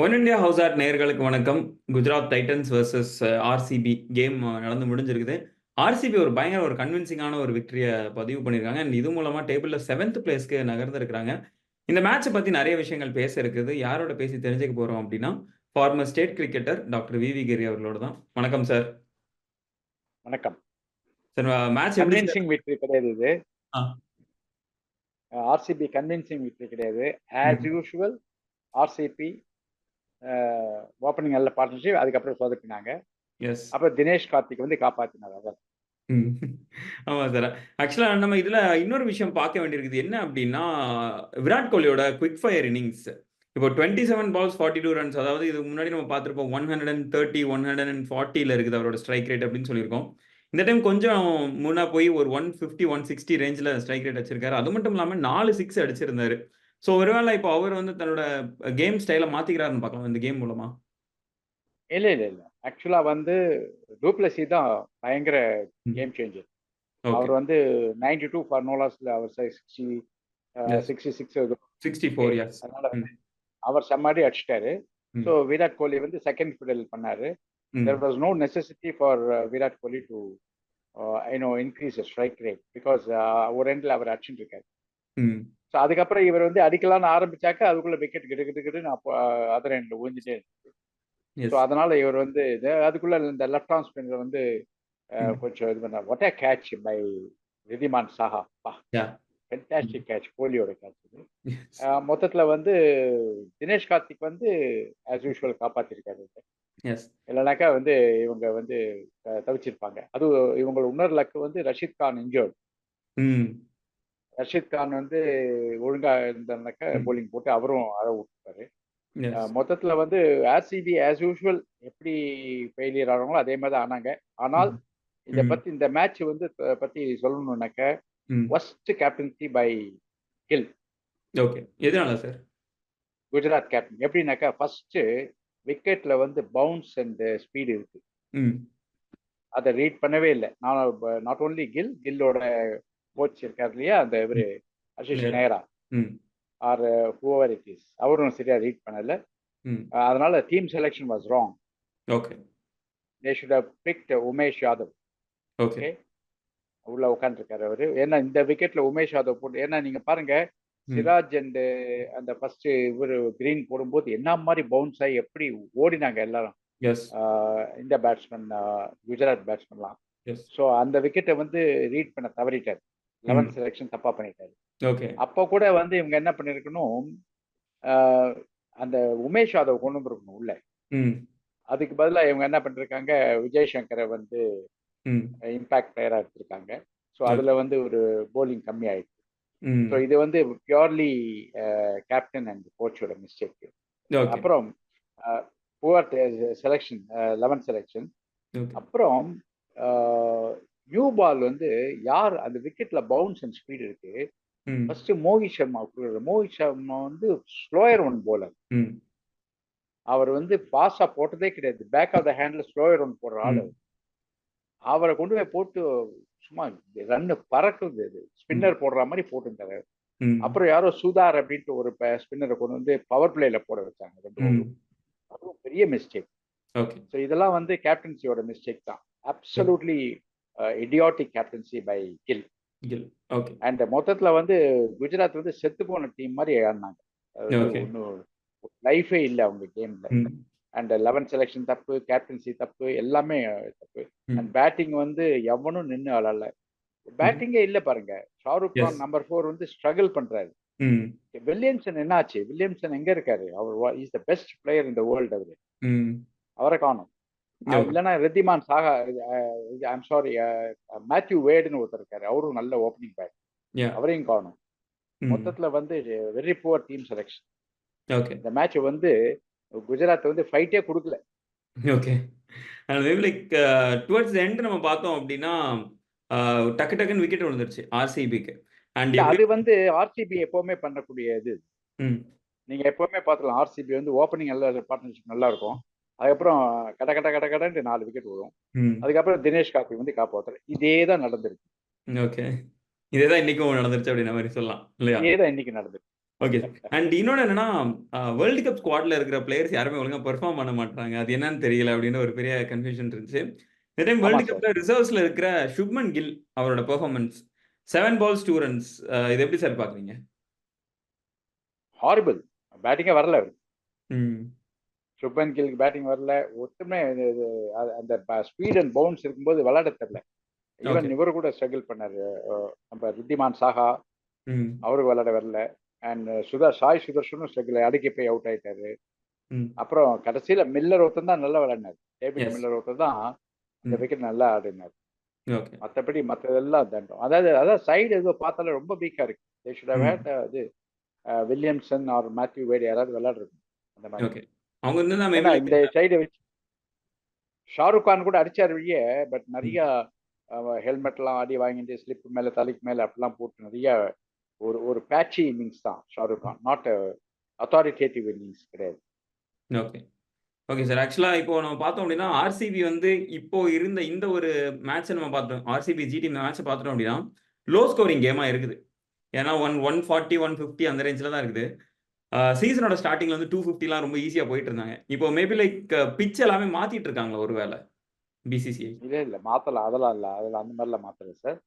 One India house ஆர்ட் நேயர்களுக்கு வணக்கம். Gujarat Titans versus RCB game நடந்து முடிஞ்சிருக்குது. ஆர்சிபி ஒரு பயங்கர ஒரு கன்வின்சிங்கான ஒரு விக்டரியை பதிவு பண்ணியிருக்காங்க அண்ட் இது மூலமா டேபிளில் செவன்த் பிளேஸ்க்கு நகர்ந்திருக்கிறாங்க இந்த மேட்சை பற்றி நிறைய விஷயங்கள் பேச இருக்குது. யாரோட பேசி தெரிஞ்சுக்க போகிறோம் அப்படின்னா former state cricketer doctor V V Giri அவர்களோட தான். வணக்கம் சார் வணக்கம். சார் மேட்ச் கன்வின்சிங் விக்டரி கிடையாது இது. ஆர்சிபி கன்வின்சிங் விக்டரி கிடையாது. ஆஸ் யூஷுவல் ஆர்சிபி ஓப்பனிங் நல்ல பார்ட்னர்ஷிப் அதுக்கப்புறம் சொதப்பினாங்க எஸ் அப்புறம் தினேஷ் கார்த்திக் வந்து காப்பாத்தினார் அவர். ஆமா சார். ஆக்சுவலா நம்ம இதுல இன்னொரு விஷயம் பார்க்க வேண்டியிருக்குது. என்ன அப்டின்னா, விராட் கோலியோட குயிக் ஃபயர் இன்னிங்ஸ். இப்போ 27 பால்ஸ் 42 ரன்ஸ் அதாவது இதுக்கு முன்னாடி நம்ம பார்த்திருப்போம். 130, 140ல இருக்குது அவரோட ஸ்ட்ரைக் ரேட் அப்டின்னு சொல்லியிருக்கோம். இந்த டைம் கொஞ்சம் முன்னா போய் ஒரு 150, 160 ரேஞ்ச்ல ஸ்ட்ரைக் ரேட் அடிச்சிருக்காரு. அது மட்டும் இல்லாம 4 சிக்ஸ் அடிச்சிருந்தாரு. ஸோ ஒருவேளை இப்போ அவர் வந்து தன்னோட கேம் ஸ்டைல மாத்திக்கிறாருன்னு பார்க்கலாம் இந்த கேம் மூலமா. இல்ல இல்ல இல்ல ஆக்சுவலா வந்து டூப்ளசி தான் பயங்கர. Game changer. அவர் வந்து 92 ஃபார் நோலாஸ்ல அவர் சிக்ஸ்டி. Sixty six 64 years. அதனால. அவர் செம்மாடி அடிச்சிட்டாரு. ஸோ விராட் கோலி வந்து செகண்ட் ஃபிடல் பண்ணாரு for uh, Virat Kohli to uh, you know increase the strike rate because uh, ஒரு எண்ட்ல அவர் அடிச்சுட்டு இருக்காரு அதுக்கப்புறம் இவர் வந்து அடிக்கலாம்னு ஆரம்பிச்சாக்க அதுக்குள்ள விக்கெட் கிடு கிடு கிடுன்னு அப்போ அதர் எண்ட்ல எஸ். ஸோ அதனால இவர் வந்து அதுக்குள்ள இந்த லெஃப்ட் ஆர்ம் ஸ்பின்னர் வந்து. கொஞ்சம் இது பண்ணார் what catch by Wriddhiman Saha பா. ஃபென்டாஸ்டிக் கேட்ச் கோலியோட கேட்ச் மொத்தத்துல வந்து தினேஷ் கார்த்திக் வந்து ஆஸ் யூஷுவல் காப்பாத்திருக்காரு எஸ். இல்லைனாக்கா வந்து இவங்க வந்து தவிச்சிருப்பாங்க அது இவங்க இன்னொரு லக்கு வந்து ரஷீத் கான் இன்ஜர்ட். ரஷீத் கான் வந்து ஒழுங்கா இருந்தாருனாக்கா. போலிங் போட்டு அவரும் அழ. அஹ், மொத்தத்துல வந்து ஆர்சிபி ஆஸ் யூஷுவல் எப்படி ஃபெயிலியர் ஆனாங்களோ அதே மாதிரி தான் ஆனாங்க ஆனால். இதை. பத்தி இந்த மேட்ச் வந்து பத்தி சொல்லணும்னாக்க. First captaincy by Gill okay. எதனால சார்? குஜராத் கேப்டன் எப்படின்னாக்கா ஃபர்ஸ்ட் விக்கெட்ல வந்து பவுன்ஸ் அண்ட் ஸ்பீடு இருக்கு. அதை ரீட் பண்ணவே இல்லை நான் நாட் ஓன்லி கில் கில்லோட கோச் இருக்கார் இல்லையா அந்த இவரு Yeah. நேரா. ஆர் ஹூவர் இட் இஸ் அவரும் சரியா ரீட் பண்ணல அதனால team selection was wrong okay. They should have picked Umesh Yadav okay. உள்ள உட்காந்துருக்காரு அவரு ஏன்னா இந்த விக்கெட்ல உமேஷ் யாதவ் போட்டு ஏன்னா நீங்க பாருங்க. சிராஜ் அண்ட் அந்த ஃபர்ஸ்ட் இவர் கிரீன் போடும்போது என்ன மாதிரி பவுன்ஸ் ஆகி எப்படி ஓடினாங்க எல்லாரும் இந்த பேட்ஸ்மேன் குஜராத் பேட்ஸ்மேன்லாம். ஸோ அந்த விக்கெட்டை வந்து ரீட் பண்ண தவறிட்டார். லெவன் செலெக்ஷன் தப்பா பண்ணிட்டாரு ஓகே. அப்போ கூட வந்து இவங்க என்ன பண்ணிருக்கணும் அந்த உமேஷ் யாதவ் கொண்டு வந்திருக்கணும் உள்ள. அதுக்கு பதிலாக இவங்க என்ன பண்ணிருக்காங்க விஜய் சங்கரை வந்து. இம்பாக்ட் பிளேயரா எடுத்திருக்காங்க ஸோ அதுல வந்து ஒரு போலிங் கம்மி ஆயிடுச்சு. ஸோ இது வந்து பியூர்லி கேப்டன் அண்ட் கோச்சோட மிஸ்டேக். அப்புறம் புவர் செலெக்ஷன் லெவன் செலெக்ஷன். அப்புறம் நியூ பால் வந்து யார் அந்த விக்கெட்ல பவுன்ஸ் அண்ட் ஸ்பீட் இருக்கு. ஃபர்ஸ்ட் மோஹித் சர்மா. மோஹித் சர்மா வந்து ஸ்லோயர் ஒன் போலர். அவர் வந்து பாஸா போட்டதே கிடையாது பேக் ஆஃப் த ஹேண்ட்ல ஸ்லோயர் ஒன் போடுற ஆளு. அவரை கொண்டு போய் போட்டு சும்மா ரன்னு பறக்குது இது ஸ்பின்னர் போடுற மாதிரி போட்டுருந்தாரு. அப்புறம் யாரோ சுதார் அப்படின்ட்டு ஒரு ஸ்பின்னரை கொண்டு வந்து பவர் பிளேல போட வச்சாங்க ரெண்டு. அதுவும் பெரிய மிஸ்டேக். ஸோ இதெல்லாம் வந்து கேப்டன்சியோட மிஸ்டேக் தான் absolutely idiotic captaincy by Gill Gill. Okay. And மொத்தத்துல வந்து குஜராத் வந்து செத்து போன டீம் மாதிரி ஆடினாங்க. ஒன்றும் லைஃபே இல்லை அவங்க கேம்ல. அண்ட் லெவன் செலெக்ஷன் தப்பு கேப்டன்சி தப்பு எல்லாமே தப்பு. அண்ட் பேட்டிங் வந்து எவனும் நின்று ஆளல பேட்டிங்கே இல்லை பாருங்க ஷாருக். கான் நம்பர் ஃபோர் வந்து ஸ்ட்ரகிள் பண்றாரு. வில்லியம்சன் என்னாச்சு வில்லியம்சன் எங்க இருக்காரு அவர் இஸ் த பெஸ்ட் பிளேயர் இந்த வேர்ல்டு அவரு. அவரை காணும். இல்லைன்னா Wriddhiman Saha I'm sorry Matthew வேடுன்னு ஒருத்தர் இருக்காரு அவரும் நல்ல ஓப்பனிங் பேட். அவரையும் காணும். மொத்தத்துல வந்து very poor team selection okay. இந்த மேட்ச் வந்து குஜராத் வந்து ஃபைட்டே கொடுக்கல ஓகே. லைக் டுவர்ட்ஸ் எண்ட் நம்ம பார்த்தோம் அப்படின்னா, டக்கு டக்குன்னு விக்கெட் விழுந்துருச்சு ஆர்சிபிக்கு. அண்ட் அது வந்து ஆர்சிபி எப்பவுமே பண்ணக்கூடிய இது. நீங்க எப்பவுமே பார்த்துக்கலாம் ஆர்சிபி வந்து ஓப்பனிங் நல்ல பார்ட்னர்ஷிப் நல்லா இருக்கும் அதுக்கப்புறம் கட கட கட கடன்ட்டு நாலு விக்கெட் வரும் ம். அதுக்கப்புறம் தினேஷ் கார்த்திக் வந்து காப்பாத்துற இதே தான் நடந்திருக்கு. ஓகே. இதே தான் இன்னைக்கும் நடந்துருச்சு அப்படின்ற மாரி சொல்லலாம். இல்லையா? இதே தான் இன்னைக்கு நடந்திருக்கு. ஓகே. அண்ட் இன்னொன்னு என்னன்னா வேர்ல்டு கப் ஸ்குவாட்ல இருக்கிற பிளேயர்ஸ் யாருமே ஒழுங்கா பெர்ஃபார்ம் பண்ண மாட்டாங்க அது என்னன்னு தெரியல அப்படின்னு ஒரு பெரிய கன்ஃபியூஷன் இருந்துச்சு. இந்த டைம் வேர்ல்டு கப்ல ரிசர்வ்ஸ்ல இருக்கிற சுப்மன் கில் அவரோட performance seven balls two runs இது எப்படி சார் பாக்குறீங்க? ஹாரிபிள் பேட்டிங்கே வரல அவருக்கு ம் சுப்மன் கில்க்கு பேட்டிங் வரல ஒத்துமே அந்த ஸ்பீட் அண்ட் பவுன்ஸ் இருக்கும்போது விளையாட தெரியல. ஈவன் இவர் கூட ஸ்ட்ரகிள் பண்ணாரு. நம்ம ரித்திமான் சாஹா அவருக்கு விளையாட வரல. அண்ட் சுதா சாய் சுதர்ஷனும் ஸ்ட்ரகிள் அடிக்க போய் அவுட் ஆயிட்டாரு. அப்புறம் கடைசியில மில்லர் ஒருத்தன் தான் நல்லா விளையாடினார். டேவிட் மில்லர் ஒருத்தர் தான் அந்த ம். விக்கெட் நல்லா ஆடினார். மற்றபடி மற்றதெல்லாம் தண்டம். அதாவது அதாவது சைடு ஏதோ பார்த்தாலும் ரொம்ப வீக்கா இருக்கு. தே ஷுட் ஹேட் இது வில்லியம்சன் ஆர் மேத்யூ வேட் யாராவது விளையாடுறது. அந்த மாதிரி. அவங்க ஏன்னா லைக் இந்த சைடை வச்சு ஷாருக் கான் கூட அடிச்சார் வெளியே பட் நிறைய ஹெல்மெட்லாம் அடி வாங்கிட்டு ஸ்லிப் மேல தலைக்கு மேல அப்படிலாம் போட்டு நிறைய ஒரு ஒரு பேட்சி இன்னிங்ஸ் தான் Shahrukh Khan not authoritative innings கிடையாது. ஓகே ஓகே சார் ஆக்சுவலாக இப்போ நம்ம பார்த்தோம் அப்படின்னா ஆர்சிபி வந்து இப்போ இருந்த இந்த ஒரு மேட்ச்சை நம்ம பார்த்தோம். ஆர்சிபி ஜிடி மேட்ச்சை பார்த்துட்டோம் அப்படின்னா லோ ஸ்கோரிங் கேமாக இருக்குது. ஏன்னா one one forty one fifty அந்த ரேஞ்சில் தான் இருக்குது. சீசனோட ஸ்டார்டிங்ல வந்து டூ ஃபிஃப்டிலாம் ரொம்ப ஈஸியாக போயிட்டு இருந்தாங்க இப்போ மேபி லைக் பிச் எல்லாமே மாத்திட்டு இருக்காங்களா ஒரு வேலை பிசிசிஐ இல்ல இல்ல மாத்தலாம். அதெல்லாம் இல்ல. அதெல்லாம் அந்த மாதிரிலாம் மாத்தல சார்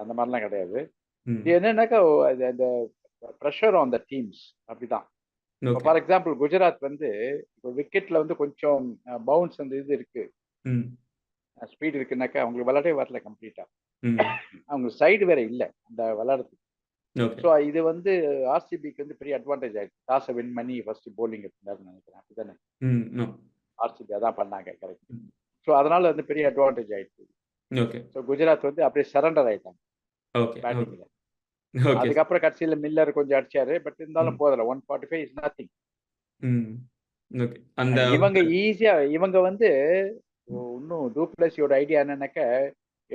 அந்த மாதிரிலாம் கிடையாது. இது என்னன்னாக்கா அந்த ப்ரெஷர் ஆன் த டீம்ஸ் அப்படிதான். ஃபார் எக்ஸாம்பிள் குஜராத் வந்து இப்போ விக்கெட்ல வந்து கொஞ்சம் பவுன்ஸ் அந்த இது இருக்கு. ஸ்பீட் இருக்குனாக்கா அவங்களுக்கு விளையாடவே வரல கம்ப்ளீட்டா அவங்க சைடு வேற இல்ல. அந்த விளையாடுறதுக்கு ஸோ இது வந்து ஆர்சிபிக்கு வந்து பெரிய அட்வான்டேஜ் ஆயிடுச்சு. டாஸை வின் பண்ணி ஃபர்ஸ்ட் போலிங் எடுத்தாருன்னு நினைக்கிறேன். அப்படிதானே? ஆர்சிபி அதான் பண்ணாங்க கரெக்ட் ஸோ அதனால வந்து பெரிய அட்வான்டேஜ் ஆயிடுச்சு. ஓகே ஸோ குஜராத் வந்து அப்படியே சரண்டர் ஆயிட்டாங்க. பேட்டிங்ல அதுக்கப்புறம் கடைசியில மில்லர் கொஞ்சம் அடிச்சாரு. பட் இருந்தாலும். போதல one forty five is nothing இவங்க ஈஸியா இவங்க வந்து இன்னும் டூப்ளஸியோட ஐடியா என்னன்னாக்க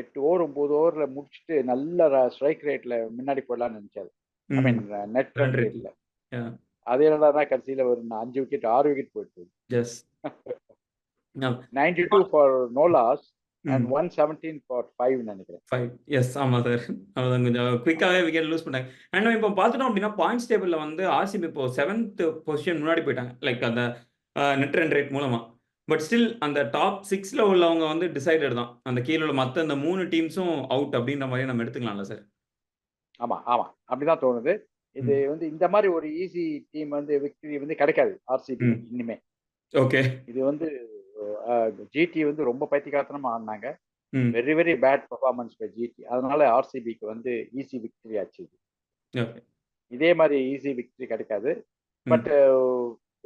எட்டு ஓவர் ஒன்பது ஓவர்ல முடிச்சுட்டு நல்ல ஸ்ட்ரைக் ரேட்ல முன்னாடி போடலாம்னு நினைச்சாரு. ஐ ம். Mean net run. ரேட்ல. அது என்னடா கடைசியில ஒரு அஞ்சு விக்கெட் ஆறு விக்கெட் போயிட்டு ninety two for no loss and one seventeen for five நினைக்கிறேன். ஃபைவ் எஸ் ஆமாம் சார் அவ்வளோதான் கொஞ்சம் குயிக்காகவே விக்கெட் லூஸ் பண்ணாங்க அண்ட் இப்போ பார்த்துட்டோம் அப்படின்னா பாயிண்ட்ஸ் டேபிளில் வந்து ஆர்சிபி இப்போ செவன்த் பொசிஷன் முன்னாடி போயிட்டாங்க. லைக் அந்த நெட் ரன் ரேட் மூலமாக பட் ஸ்டில் அந்த டாப் சிக்ஸில் உள்ளவங்க வந்து டிசைடட் தான். அந்த கீழே உள்ள மற்ற அந்த மூணு டீம்ஸும் அவுட் அப்படின்ற மாதிரி நம்ம எடுத்துக்கலாம்ல சார் ஆமா ஆமா. அப்படிதான் தோணுது. இது வந்து இந்த மாதிரி ஒரு ஈஸி டீம் வந்து விக்டரி வந்து கிடைக்காது ஆர்சிபி. இனிமே. ஓகே இது வந்து ஜிடி வந்து ரொம்ப பைத்தியக்காரத்தனமா ஆடினாங்க. Very very bad performance by GT அதனால ஆர்சிபிக்கு வந்து ஈஸி விக்டரி ஆச்சு இது. இதே மாதிரி ஈஸி விக்டரி கிடைக்காது. பட்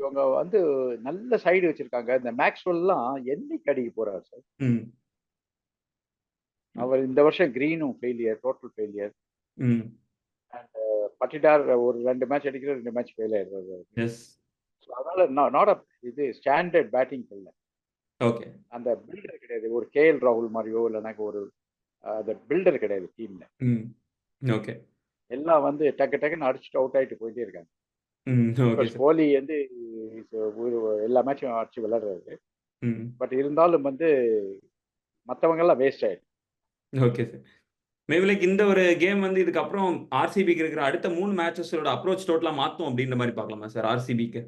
இவங்க வந்து நல்ல சைடு வச்சிருக்காங்க. இந்த மேக்ஸ்வெல்லாம் என்னைக்கு அடிக்க போறாரு சார் அவர் இந்த வருஷம் கிரீனும் ஃபெயிலியர் டோட்டல் ஃபெயிலியர் ம். பட்டிடார் ஒரு ரெண்டு மேட்ச் அடிக்கிற ரெண்டு மேட்ச் ஃபெயில் ஆயிடுறாரு. அதனால நாட் இது ஸ்டாண்டர்ட் பேட்டிங் இல்லை. ஓகே அந்த பில்டர் கிடையாது. ஒரு கேஎல் ராகுல் மாதிரியோ இல்லைனாக்க ஒரு அஹ், அந்த பில்டர் கிடையாது டீம்ல ஓகே எல்லாம் வந்து டக்கு டக்குன்னு அடிச்சுட்டு அவுட் ஆயிட்டு போயிட்டே இருக்காங்க. கோலி வந்து எல்லா மேட்சும் அடிச்சு விளையாடுறாரு. பட் இருந்தாலும் வந்து மற்றவங்க எல்லாம் வேஸ்ட் ஆயிடுச்சு. Okay sir. மேபி லைக் இந்த ஒரு கேம் வந்து இதுக்கப்புறம் ஆர்சிபிக்கு இருக்கிற அடுத்த மூணு மேட்சஸோட அப்ரோச் டோட்டலாக மாற்றும் அப்படின்ற மாதிரி பார்க்கலாமா சார் ஆர்சிபிக்கு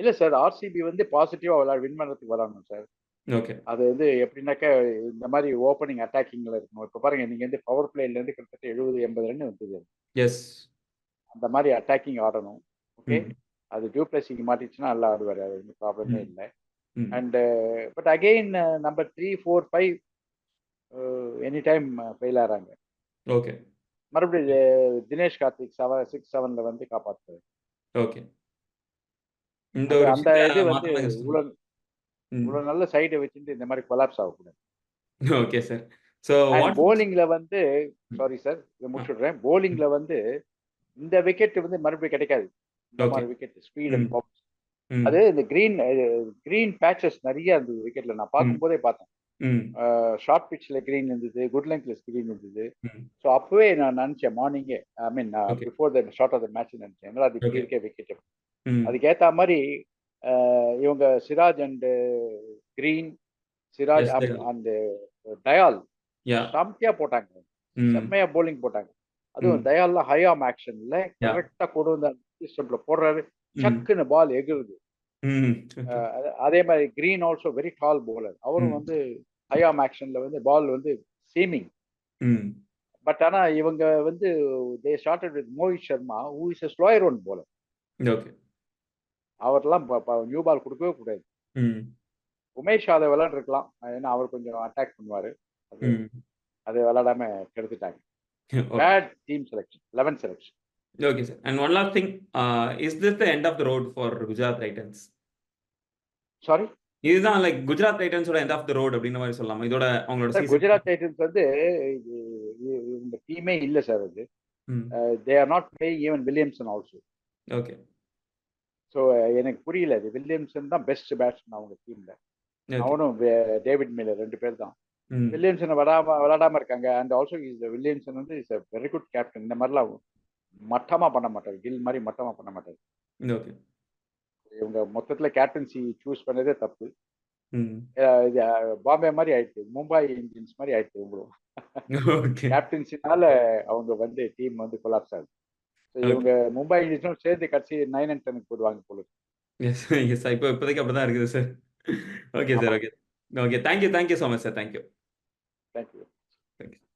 இல்ல சார் ஆர்சிபி வந்து பாசிட்டிவா விளையாட வின் பண்றதுக்கு விளையாடணும் சார். ஓகே. அது வந்து எப்படின்னாக்கா இந்த மாதிரி ஓப்பனிங் அட்டாக்கிங்ல இருக்கணும். இப்போ பாருங்க நீங்க வந்து பவர் பிளேல இருந்து கிட்டத்தட்ட எழுபது எண்பது ரன் வந்தது. எஸ் அந்த மாதிரி அட்டாக்கிங் ஆடணும். ஓகே அது டியூப்ளஸிக்கு மாட்டிச்சுன்னா நல்லா ஆடுவார். அது ஒன்றும் ப்ராப்ளமே. இல்லை. And but again number three four five any time fail ஆகிறாங்க ஓகே மறுபடியும் அஹ், தினேஷ் கார்த்திக் செவன் சிக்ஸ் செவன்ல வந்து காப்பாற்றுறாரு ஓகே இந்த அந்த இது வந்து மாத்தலாம் கஷ்டம். இவ்வளோ ம். இவ்வளோ நல்ல சைடை வச்சுட்டு இந்த மாதிரி கொலாப்ஸ் ஆகக்கூடாது. ஓகே சார் ஸோ போலிங்ல வந்து சாரி சார் இதை முடிச்சுடுறேன். போலிங்ல வந்து இந்த விக்கெட் வந்து மறுபடியும் கிடைக்காது. இந்த. மாதிரி விக்கெட் ஸ்பீட் அண்ட். பவுன்ஸ் அது இந்த கிரீன் கிரீன் பேச்சஸ் நிறைய இருந்தது விக்கெட்ல நான் பார்க்கும்போதே பார்த்தேன். ஷார்ட் பிட்ச்ல கிரீன் இருந்தது குட் லெங்க்ல கிரீன் இருந்தது. ஸோ அப்பவே நான் நினைச்சேன் மார்னிங்கே I mean. Before the start of the match நினைச்சேன். என்னடா அது. இருக்கே விக்கெட் ம். அதுக்கேத்த மாதிரி இவங்க சிராஜ் அண்ட் கிரீன் சிராஜ். அந்த டயால் யா செம்மையா போட்டாங்க. செம்மையா போலிங் போட்டாங்க. அதுவும் ம். தயால்லாம் ஹை ஆர்ம் ஆக்ஷன்ல. கரெக்டா கொண்டு வந்து சிஸ்டம்ல போடுறாரு. சக்குன்னு பால் எகிருது அது- மாதிரி Green also very tall bowler அவரும். வந்து ஹை ஆர்ம் ஆக்ஷன்ல வந்து பால் வந்து சீமிங். பட் ஆனா இவங்க வந்து they started with Mohit Sharma who is slower one okay. அவர்லாம் நியூ பால் கொடுக்கவே கூடாது. உமேஷ் யாதவ் விளையாண்டுருக்கலாம் ஏன்னா அவர் கொஞ்சம் அட்டாக் பண்ணுவாரு. அது விளையாடாம கெடுத்துட்டாங்க bad team selection eleven selection Okay, sir. And one last thing, uh, is this the end of the road for Gujarat Titans? Sorry இதுதான் லைக் குஜராத் டைட்டன்ஸோட எண்ட் ஆஃப் த ரோட் அப்படின்ற மாதிரி சொல்லலாமா இதோட அவங்களோட குஜராத் டைட்டன்ஸ் வந்து இந்த டீமே இல்ல சார் அது. They are not playing even Williamson also okay so எனக்கு புரியல இது வில்லியம்சன் தான் பெஸ்ட் பேட்ஸ்மேன் அவங்க டீம்ல. அவனும் டேவிட் மில்லர் ரெண்டு பேர் தான். வில்லியம்சன் விளாடாம விளாடாம இருக்காங்க. அண்ட் ஆல்சோ இஸ் வில்லியம்சன் வந்து இஸ் வெரி குட் கேப்டன் இந்த மாதிரிலாம் மட்டமா பண்ண மாட்டார். கில் மாதிரி மட்டமா பண்ண மாட்டார். இவங்க மொத்தத்துல கேப்டன்சி சூஸ் பண்ணதே தப்பு. இது பாம்பே மாதிரி ஆயிடுச்சு. மும்பை இந்தியன்ஸ் மாதிரி ஆயிடுச்சு இவங்களும். கேப்டன்சினால அவங்க வந்து டீம் வந்து கொலாப்ஸ் ஆகுது. இவங்க மும்பை இந்தியன்ஸும் சேர்ந்து கடைசி நைன் அண்ட் டெனுக்கு போடுவாங்க போல. எஸ் இப்போ இப்போதைக்கு அப்படிதான் இருக்குது sir okay sir. Okay okay thank you thank you so much sir thank you Thank you.